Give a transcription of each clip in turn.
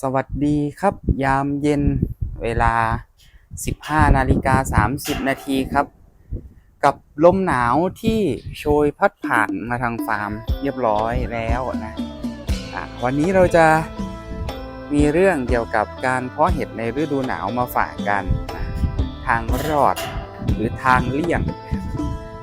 สวัสดีครับ ยามเย็นเวลา 15นาฬิกา30 นาทีครับ กับลมหนาวที่โชยพัดผ่านมาทางฟาร์มเรียบร้อยแล้วนะะวันนี้เราจะมีเรื่องเกี่ยวกับการเพาะเห็ดในฤดูหนาวมาฝากกัน ทางรอดหรือทางเลี่ยง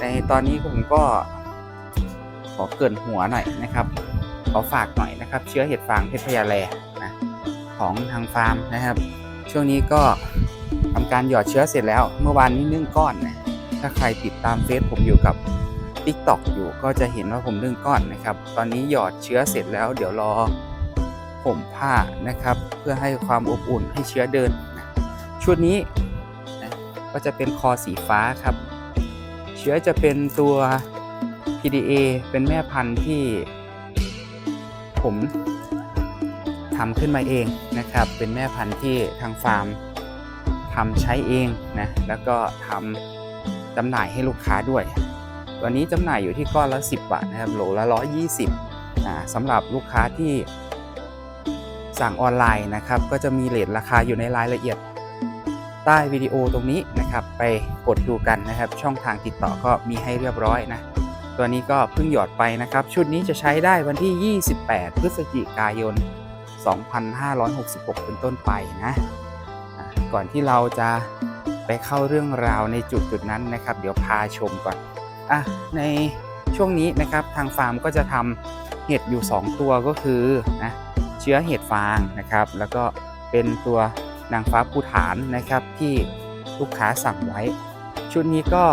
ในตอนนี้ผมก็ขอเกินหัวหน่อยนะครับ ขอฝากหน่อยนะครับ เชื้อเห็ดฟางเพชรพญาแล ของทางฟาร์มนะครับ ช่วงนี้ก็ทำการหยอดเชื้อเสร็จแล้ว เมื่อวานนี้นึ่งก้อนนะถ้าใครติดตามเฟซผมอยู่กับ t ิ k t o k อยู่ก็จะเห็นว่าผมนึ่งก้อนนะครับ ตอนนี้หยอดเชื้อเสร็จแล้ว เดี๋ยวรอผมผ้านะครับ เพื่อให้ความอบอุ่นให้เชื้อเดิน ชุดนี้นะก็จะเป็นคอสีฟ้าครับ เชื้อจะเป็นตัว PDA เป็นแม่พันธุ์ที่ผม ทำขึ้นมาเองนะครับ เป็นแม่พันธุ์ที่ทางฟาร์มทำใช้เองนะแล้วก็ทำจำหน่ายให้ลูกค้าด้วย ตัวนี้จำหน่ายอยู่ที่ก้อนละ 10 บาทนะครับโหลละ 120อ่าสำหรับลูกค้าที่สั่งออนไลน์นะครับ ก็จะมีเลทราคาอยู่ในรายละเอียดใต้วิดีโอตรงนี้นะครับ ไปกดดูกันนะครับ ช่องทางติดต่อก็มีให้เรียบร้อยนะ ตัวนี้ก็เพิ่งหยอดไปนะครับ ชุดนี้จะใช้ได้วันที่ 28 พฤศจิกายน 2566 เป็นต้นไปนะก่อนที่เราจะไปเข้าเรื่องราวในจุดจุดนั้นนะครับ เดี๋ยวพาชมก่อนอะในช่วงนี้นะครับทางฟาร์มก็จะทำเห็ดอยู่ 2 ตัวก็คือนะเชื้อเห็ดฟางนะครับ แล้วก็เป็นตัวนางฟ้าภูฐานนะครับที่ลูกค้าสั่งไว้ ชุดนี้ก็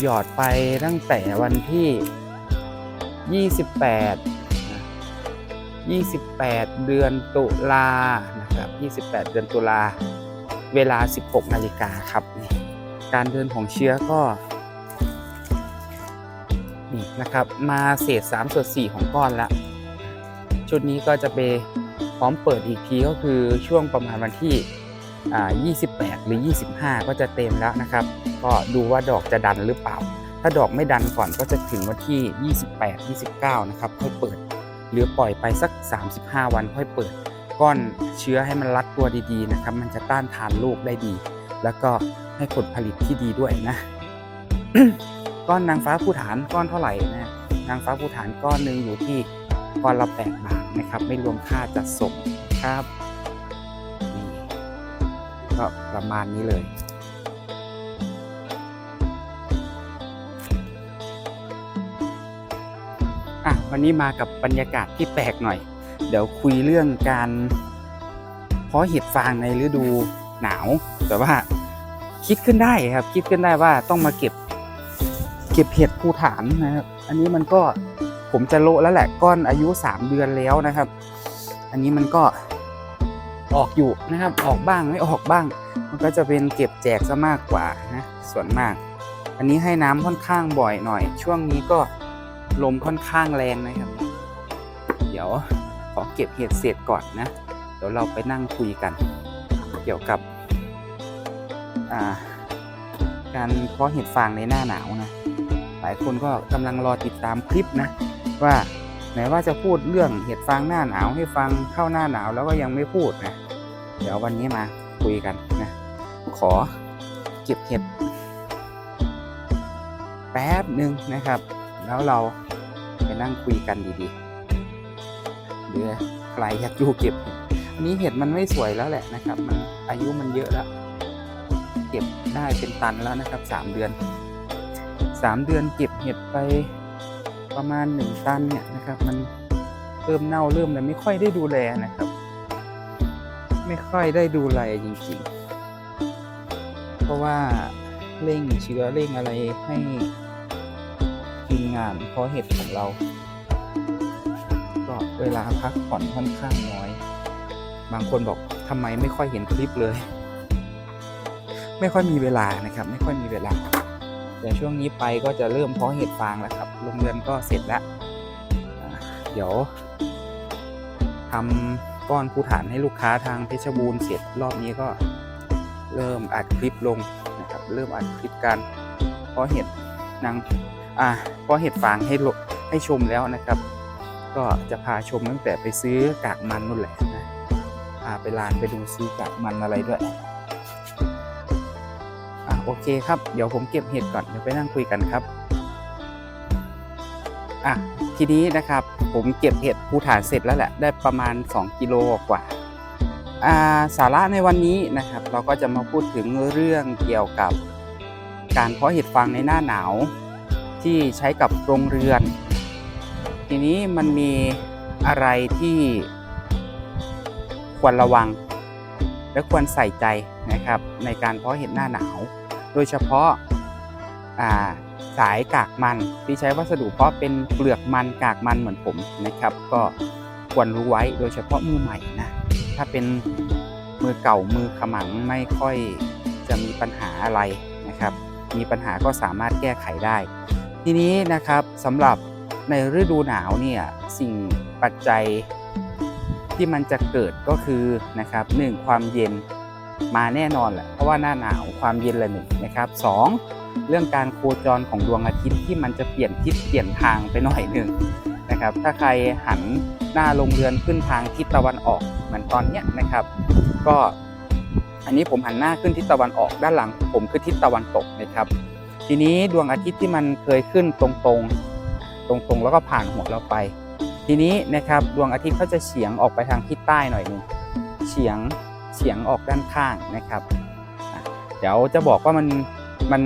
หยอดไปตั้งแต่วันที่ 28 28 เดือนตุลานะครับ 28 เดือนตุลา เวลา 16 นาฬิกาครับ การเดินของเชื้อก็นี่นะครับ มาเศษ3ส่วน4ของก้อนละ ชุดนี้ก็จะไปพร้อมเปิดอีกทีก็คือช่วงประมาณวันที่อ่า28 หรือ 25 ก็จะเต็มแล้วนะครับ ก็ดูว่าดอกจะดันหรือเปล่า ถ้าดอกไม่ดันก่อนก็จะถึงวันที่ 28 29 นะครับค่อยเปิด หรือปล่อยไปสัก 35 วันค่อยเปิด ก้อนเชื้อให้มันรัดตัวดีๆนะครับ มันจะต้านทานโรคได้ดี แล้วก็ให้ผลผลิตที่ดีด้วยนะ ก้อนนางฟ้าภูฐานก้อนเท่าไหร่นะนางฟ้าภูฐานก้อนหนึ่งอยู่ที่ก้อนละ8บาทนะครับ ไม่รวมค่าจัดส่งครับนี่ก็ประมาณนี้เลย วันนี้มากับบรรยากาศที่แปลกหน่อย เดี๋ยวคุยเรื่องการเพาะเห็ดฟางในฤดูหนาว แต่ว่าคิดขึ้นได้ครับ คิดขึ้นได้ว่าต้องมาเก็บ เก็บเห็ดภูฐานนะครับ อันนี้มันก็ผมจะโลแล้วแหละก้อนอายุ 3 เดือนแล้วนะครับ อันนี้มันก็ออกอยู่นะครับ ออกบ้างไม่ออกบ้าง มันก็จะเป็นเก็บแจกซะมากกว่านะส่วนมาก อันนี้ให้น้ำค่อนข้างบ่อยหน่อย ช่วงนี้ก็ ลมค่อนข้างแรงนะครับ เดี๋ยวขอเก็บเห็ดเสร็จก่อนนะ เดี๋ยวเราไปนั่งคุยกัน เกี่ยวกับการเพาะเห็ดฟางในหน้าหนาวนะ หลายคนก็กำลังรอติดตามคลิปนะ ว่าไหนว่าจะพูดเรื่องเห็ดฟางหน้าหนาวให้ฟังเข้าหน้าหนาวแล้วก็ยังไม่พูดนะ เดี๋ยววันนี้มาคุยกันนะ ขอเก็บเห็ดแป๊บหนึ่งนะครับ แล้วเราไปนั่งคุยกันดีๆเดี๋ยวใครอยากดูเก็บอันนี้เห็ดมันไม่สวยแล้วแหละนะครับ มันอายุมันเยอะแล้ว เก็บได้เป็นตันแล้วนะครับสามเดือนสามเดือนเก็บเห็ดไปประมาณหนึ่งตันเนี่ยนะครับ มันเริ่มเน่าเริ่มอะไรไม่ค่อยได้ดูแลนะครับ ไม่ค่อยได้ดูแลจริงๆ เพราะว่าเร่งเชื้อเร่งอะไรให้ ทีมงานเพราะเห็ดของเรา ก็เวลาพักผ่อนค่อนข้างน้อย บางคนบอกทำไมไม่ค่อยเห็นคลิปเลย ไม่ค่อยมีเวลานะครับ ไม่ค่อยมีเวลา แต่ช่วงนี้ไปก็จะเริ่มเพาะเห็ดฟางแล้วครับโรงเรือนก็เสร็จแล้วเดี๋ยวทำก้อนภูฐานให้ลูกค้าทางเพชรบูรณ์เสร็จรอบนี้ก็เริ่มอัดคลิปลงนะครับ เริ่มอัดคลิปการเพาะเห็ดนาง อ่าเพาะเห็ดฟางให้ให้ชมแล้วนะครับ ก็จะพาชมตั้งแต่ไปซื้อกากมันนู่นแหละนะาไปลานไปดูซื้อกากมันอะไรด้วยอะโอเคครับ เดี๋ยวผมเก็บเห็ดก่อนเดี๋ยวไปนั่งคุยกันครับอะทีนี้นะครับผมเก็บเห็ดภูฐานเสร็จแล้วแหละได้ประมาณ 2 กิโลกว่าอ่าสาระในวันนี้นะครับ เราก็จะมาพูดถึงเรื่องเกี่ยวกับการเพาะเห็ดฟางในหน้าหนาว ที่ใช้กับโรงเรือน ทีนี้มันมีอะไรที่ควรระวัง และควรใส่ใจนะครับในการเพาะเห็ดหน้าหนาว โดยเฉพาะาสายกากมันที่ใช้วัสดุเพาะเป็นเปลือกมันกากมันเหมือนผมนะครับ ก็ควรรู้ไว้โดยเฉพาะมือใหม่นะถ้าเป็นมือเก่ามือขมังไม่ค่อยจะมีปัญหาอะไรนะครับ มีปัญหาก็สามารถแก้ไขได้ ทีนี้นะครับสำหรับในฤดูหนาวเนี่ยสิ่งปัจจัยที่มันจะเกิดก็คือนะครับหนึ่งความเย็นมาแน่นอนแหละเพราะว่าหน้าหนาวความเย็นละหนึ่งนะครับสองเรื่องการโคจรของดวงอาทิตย์ที่มันจะเปลี่ยนทิศเปลี่ยนทางไปหน่อยหนึ่งนะครับถ้าใครหันหน้าลงเรือนขึ้นทางทิศตะวันออกเหมือนตอนเนี้ยนะครับ ก็อันนี้ผมหันหน้าขึ้นทิศตะวันออกด้านหลังผมคือทิศตะวันตกนะครับ ทีนี้ดวงอาทิตย์ที่มันเคยขึ้นตรงๆ ตรงๆ แล้วก็ผ่านหัวเราไป ทีนี้นะครับดวงอาทิตย์เขาจะเฉียงออกไปทางทิศใต้หน่อยนึงเฉียงเฉียงออกด้านข้างนะครับเดี๋ยวจะบอกว่ามันมัน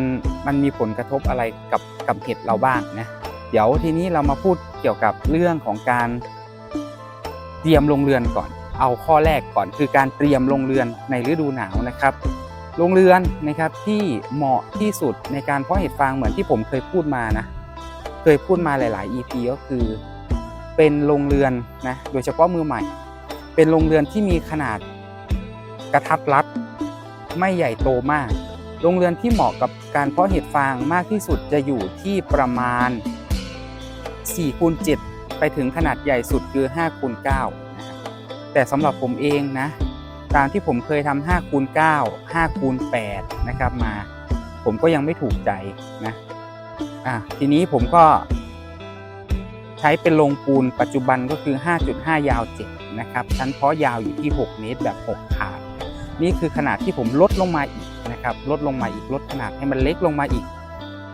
มันมีผลกระทบอะไรกับกับเห็ดเราบ้างนะเดี๋ยวทีนี้เรามาพูดเกี่ยวกับเรื่องของการเตรียมลงเรือนก่อน เอาข้อแรกก่อนคือการเตรียมลงเรือนในฤดูหนาวนะครับ โรงเรือนนะครับที่เหมาะที่สุดในการเพาะเห็ดฟางเหมือนที่ผมเคยพูดมานะเคยพูดมาหลาย ๆ EP ก็คือเป็นโรงเรือนนะโดยเฉพาะมือใหม่ เป็นโรงเรือนที่มีขนาดกระทัดรัดไม่ใหญ่โตมาก โรงเรือนที่เหมาะกับการเพาะเห็ดฟางมากที่สุดจะอยู่ที่ประมาณ4คูณ7ไปถึงขนาดใหญ่สุดคือ5คูณ9นะครับแต่สำหรับผมเองนะ ตามที่ผมเคยทำ5คูณ9 5คูณ8นะครับมา ผมก็ยังไม่ถูกใจนะอะทีนี้ผมก็ ใช้เป็นโรงปูนปัจจุบันก็คือ 5.5 ยาว 7 นะครับชั้นเพาะยาวอยู่ที่ 6 เมตรแบบ6ถาด นี่คือขนาดที่ผมลดลงมาอีกนะครับลดลงมาอีกลดขนาดให้มันเล็กลงมาอีก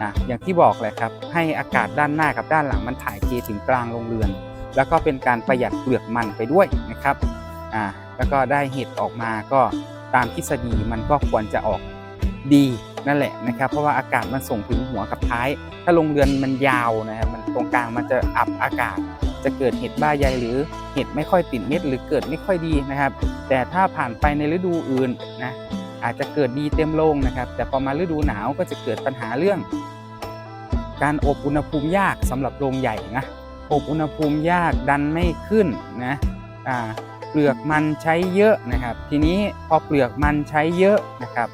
อะอย่างที่บอกเลยครับให้อากาศด้านหน้ากับด้านหลังมันถ่ายเทถึงกลางโรงเรือน แล้วก็เป็นการประหยัดเปลือกมันไปด้วยนะครับอ่า แล้วก็ได้เห็ดออกมาก็ตามทฤษฎีมันก็ควรจะออกดีนั่นแหละนะครับ เพราะว่าอากาศมันส่งถึงหัวกับท้าย ถ้าโรงเรือนมันยาวนะครับมันตรงกลางมันจะอับอากาศ จะเกิดเห็ดบ้าใยหรือเห็ดไม่ค่อยติดเม็ดหรือเกิดไม่ค่อยดีนะครับ แต่ถ้าผ่านไปในฤดูอื่นนะอาจจะเกิดดีเต็มโรงนะครับ แต่พอมาฤดูหนาวก็จะเกิดปัญหาเรื่อง การอบอุณหภูมิยากสำหรับโรงใหญ่นะอบอุณหภูมิยากดันไม่ขึ้นนะอ่า เปลือกมันใช้เยอะนะครับ ทีนี้พอเปลือกมันใช้เยอะนะครับ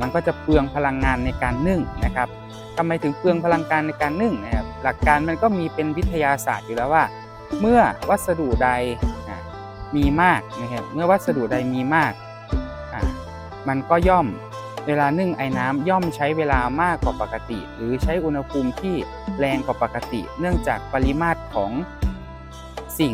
มันก็จะเปลืองพลังงานในการนึ่งนะครับทำไมถึงเปลืองพลังงานในการนึ่งนะครับหลักการมันก็มีเป็นวิทยาศาสตร์อยู่แล้วว่า เมื่อวัสดุใดมีมากนะครับเมื่อวัสดุใดมีมากมันก็ย่อมเวลานึ่งไอ้น้ำย่อมใช้เวลามากกว่าปกติ หรือใช้อุณหภูมิที่แรงกว่าปกติ เนื่องจากปริมาตรของสิ่ง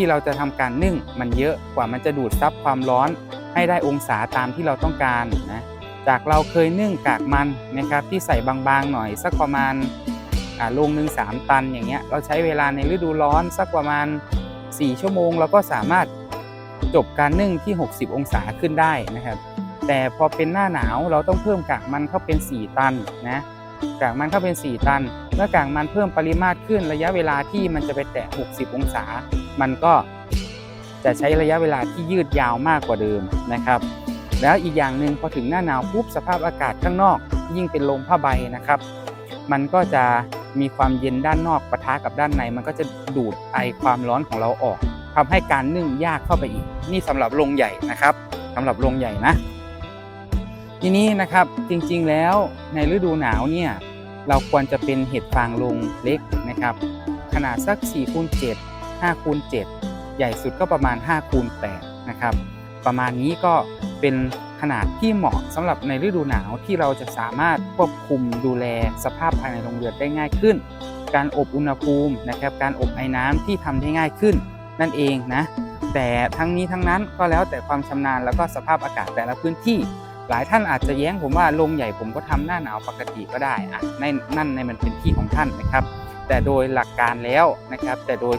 ที่เราจะทำการนึ่งมันเยอะกว่ามันจะดูดซับความร้อนให้ได้องศาตามที่เราต้องการนะจากเราเคยนึ่งกากมันนะครับที่ใส่บางๆหน่อยสักประมาณอ่าโลงหนึ่งสามตันอย่างเงี้ยเราใช้เวลาในฤดูร้อนสักประมาณ 4 ชั่วโมง เราก็สามารถจบการนึ่งที่ 60 องศาขึ้นได้นะครับ แต่พอเป็นหน้าหนาวเราต้องเพิ่มกากมันเข้าเป็น 4 ตันนะกากมันเข้าเป็น 4 ตัน เมื่อกากมันเพิ่มปริมาตรขึ้นระยะเวลาที่มันจะไปแตะ 60 องศา มันก็จะใช้ระยะเวลาที่ยืดยาวมากกว่าเดิมนะครับ แล้วอีกอย่างหนึ่งพอถึงหน้าหนาวปุ๊บสภาพอากาศข้างนอก ยิ่งเป็นลมผ้าใบนะครับ มันก็จะมีความเย็นด้านนอกปะทะกับด้านใน มันก็จะดูดไอความร้อนของเราออกทำให้การนึ่งยากเข้าไปอีก นี่สำหรับโรงใหญ่นะครับสำหรับโรงใหญ่นะทีนี้นะครับจริงๆแล้วในฤดูหนาวเนี่ยเราควรจะเป็นเห็ดฟางโรงเล็กนะครับ ขนาดสัก4คูณ7 5คูณ7ใหญ่สุดก็ประมาณ5คูณ8นะครับ ประมาณนี้ก็เป็นขนาดที่เหมาะสำหรับในฤดูหนาวที่เราจะสามารถควบคุมดูแลสภาพภายในโรงเรือนได้ง่ายขึ้น การอบอุณหภูมินะครับการอบไอ้น้ำที่ทำได้ง่ายขึ้น นั่นเองนะแต่ทั้งนี้ทั้งนั้นก็แล้วแต่ความชำนาญแล้วก็สภาพอากาศแต่ละพื้นที่ หลายท่านอาจจะแย้งผมว่าโรงใหญ่ผมก็ทำหน้าหนาวปกติก็ได้อะในนั่นในมันเป็นที่ของท่านนะครับ แต่โดยหลักการแล้วนะครับ แต่โดย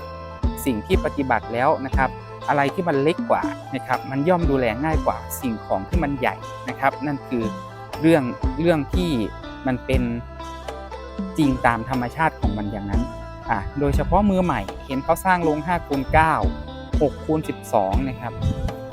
สิ่งที่ปฏิบัติแล้วนะครับ อะไรที่มันเล็กกว่านะครับ มันย่อมดูแลง่ายกว่าสิ่งของที่มันใหญ่นะครับ นั่นคือเรื่องเรื่องที่มันเป็นจริงตามธรรมชาติของมันอย่างนั้นอะโดยเฉพาะมือใหม่เห็นเขาสร้างโรง5คูณ9 6คูณ12 นะครับ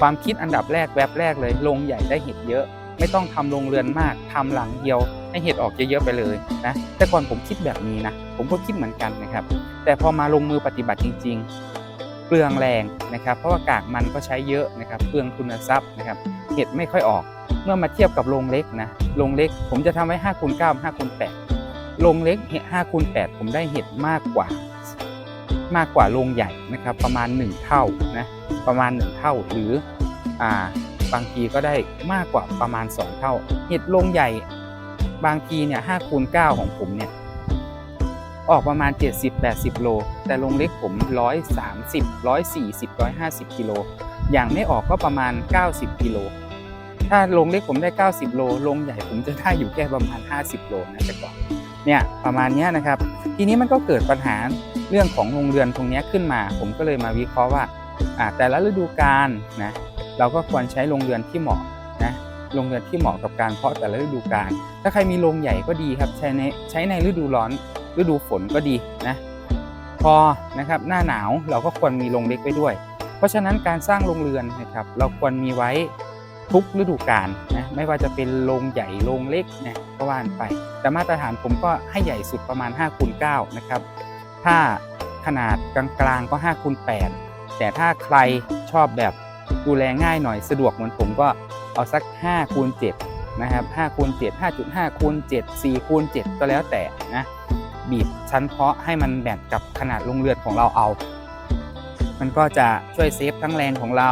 ความคิดอันดับแรกแวบแรกเลยโรงใหญ่ได้เห็ดเยอะ ไม่ต้องทำโรงเรือนมากทำหลังเดียว ให้เห็ดออกเยอะๆไปเลยนะแต่ก่อนผมคิดแบบนี้นะผมก็คิดเหมือนกันนะครับ แต่พอมาลงมือปฏิบัติจริง ๆ เปลืองแรงนะครับ เพราะว่ากากมันก็ใช้เยอะนะครับเปลืองทุนทรัพย์นะครับเห็ดไม่ค่อยออก เมื่อมาเทียบกับโรงเล็กนะโรงเล็ก ผมจะทำไว้5คูณ9 5คูณ8โรงเล็กเห็ด5คูณ8ผมได้เห็ดมากกว่ามากกว่าโรงใหญ่นะครับ ประมาณ 1 เท่านะประมาณ 1 เท่าหรืออ่า บางทีก็ได้มากกว่าประมาณ 2 เท่า เห็ดโรงใหญ่บางทีเนี่ย5คูณ9ของผมเนี่ยออกประมาณ 70-80 โล แต่โรงเล็กผม 130 140 150 กิโล อย่างไม่ออกก็ประมาณ 90 กิโล ถ้าโรงเล็กผมได้ 90 โลโรงใหญ่ผมจะได้อยู่แค่ประมาณ 50 โลนะแต่ก่อน เนี่ยประมาณนี้นะครับ ทีนี้มันก็เกิดปัญหาเรื่องของโรงเรือนตรงนี้ขึ้นมา ผมก็เลยมาวิเคราะห์ว่าแต่ละฤดูกาลนะ เราก็ควรใช้โรงเรือนที่เหมาะนะโรงเรือนที่เหมาะกับการเพาะแต่ละฤดูกาลถ้าใครมีโรงใหญ่ก็ดีครับใช้ในใช้ในฤดูร้อนฤดูฝนก็ดีนะพอนะครับหน้าหนาวเราก็ควรมีโรงเล็กไว้ด้วย เพราะฉะนั้นการสร้างโรงเรือนนะครับเราควรมีไว้ทุกฤดูกาลนะไม่ว่าจะเป็นโรงใหญ่โรงเล็กนะก็ว่านไป แต่มาตรฐานผมก็ให้ใหญ่สุดประมาณ5คูณ9นะครับถ้าขนาดกลางๆก็5คูณ8แต่ถ้าใครชอบแบบ ดูแลง่ายหน่อยสะดวกเหมือนผมก็เอาสัก5คูณ7นะครับ5คูณ7 5.5คูณ7 4คูณ7ก็แล้วแต่นะบีบชั้นเพาะให้มันแมทกับขนาดโรงเรือนของเราเอา มันก็จะช่วยเซฟทั้งแรงของเรา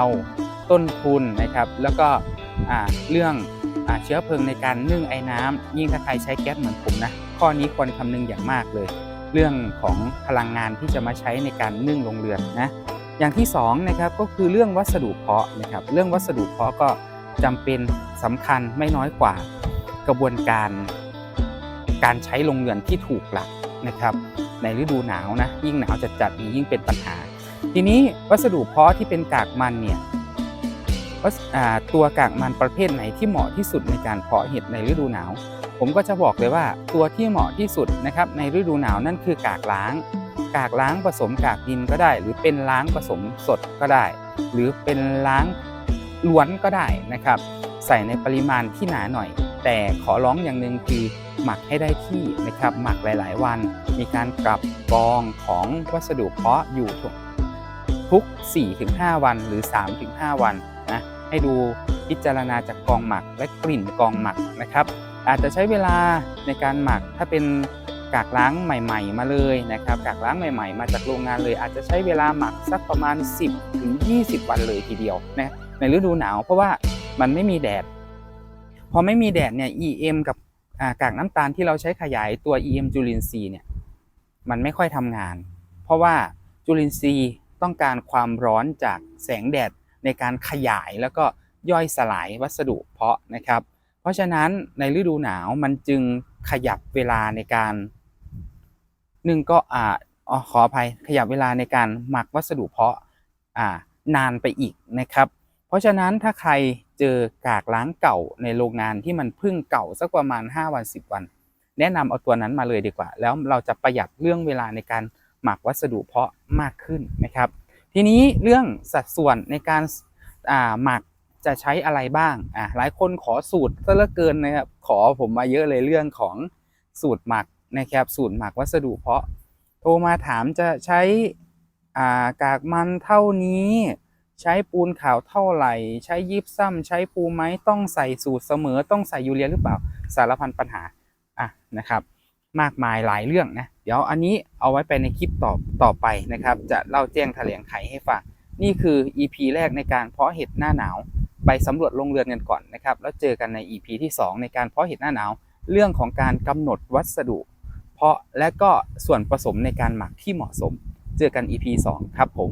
ต้นทุนนะครับ แล้วก็เรื่องอเชื้อเพลิงในการนึ่งไอ้น้ำยิ่งถ้าใครใช้แก๊สเหมือนผมนะ ข้อนี้ควรคำนึงอย่างมากเลย เรื่องของพลังงานที่จะมาใช้ในการนึ่งโรงเรือนนะ อย่างที่สองนะครับก็คือเรื่องวัสดุเพาะนะครับเรื่องวัสดุเพาะก็จำเป็นสำคัญไม่น้อยกว่ากระบวนการการใช้โรงเรือนที่ถูกหลักนะครับ ในฤดูหนาวนะยิ่งหนาวจัดๆนี่ยิ่งเป็นปัญหา ทีนี้วัสดุเพาะที่เป็นกากมันเนี่ยวัสอ่าตัวกากมันประเภทไหนที่เหมาะที่สุดในการเพาะเห็ดในฤดูหนาว ผมก็จะบอกเลยว่าตัวที่เหมาะที่สุดนะครับในฤดูหนาวนั่นคือกากล้าง กากล้างผสมกากดินก็ได้ หรือเป็นล้างผสมสดก็ได้ หรือเป็นล้างล้วนก็ได้นะครับ ใส่ในปริมาณที่หนาหน่อย แต่ขอร้องอย่างหนึ่งคือหมักให้ได้ที่นะครับ หมักหลาย ๆ วัน มีการกลับกองของวัสดุเพาะอยู่ทุกทุก4-5 วันหรือ 3-5 วันนะให้ดูพิจารณาจากกองหมักและกลิ่นกองหมักนะครับ อาจจะใช้เวลาในการหมักถ้าเป็น กากล้างใหม่ ๆ มาเลยนะครับกากล้างใหม่ ๆ มาจากโรงงานเลย อาจจะใช้เวลาหมักสักประมาณ 10ถึง20 วันเลยทีเดียวนะในฤดูหนาวเพราะว่ามันไม่มีแดด พอไม่มีแดดเนี่ย EM กับกากน้ำตาลที่เราใช้ขยายตัว EM จุลินทรีย์เนี่ยมันไม่ค่อยทำงาน เพราะว่าจุลินทรีย์ต้องการความร้อนจากแสงแดดในการขยายแล้วก็ย่อยสลายวัสดุเพาะนะครับ เพราะฉะนั้นในฤดูหนาวมันจึงขยับเวลาในการ หนึ่งก็อ่าขออภัยขยับเวลาในการหมักวัสดุเพาะอ่านานไปอีกนะครับ เพราะฉะนั้นถ้าใครเจอกากล้างเก่าในโรงงานที่มันพึ่งเก่าสักประมาณ 5 วัน 10 วัน แนะนำเอาตัวนั้นมาเลยดีกว่า แล้วเราจะประหยัดเรื่องเวลาในการหมักวัสดุเพาะมากขึ้นนะครับ ทีนี้เรื่องสัดส่วนในการอ่าหมักจะใช้อะไรบ้างอ่าหลายคนขอสูตรซะเหลือเกินนะครับขอผมมาเยอะเลยเรื่องของสูตรหมัก นะครับสูตรหมักวัสดุเพาะ โทรมาถามจะใช้อ่ากากมันเท่านี้ ใช้ปูนขาวเท่าไหร่ ใช้ยิบซ้ำใช้ปูไม้ต้องใส่สูตรเสมอต้องใส่ยูเรียหรือเปล่าสารพันปัญหาอะนะครับ มากมายหลายเรื่องนะเดี๋ยวอันนี้เอาไว้ไปในคลิปต่อต่อไปนะครับ จะเล่าแจ้งแถลงไขให้ฟังนี่คือ EP แรกในการเพาะเห็ดหน้าหนาว ไปสำรวจโรงเรือนกันก่อนนะครับ แล้วเจอกันใน EP ที่ 2 ในการเพาะเห็ดหน้าหนาว เรื่องของการกำหนดวัสดุ เพาะและก็ส่วนผสมในการหมักที่เหมาะสม เจอกัน EP 2 ครับผม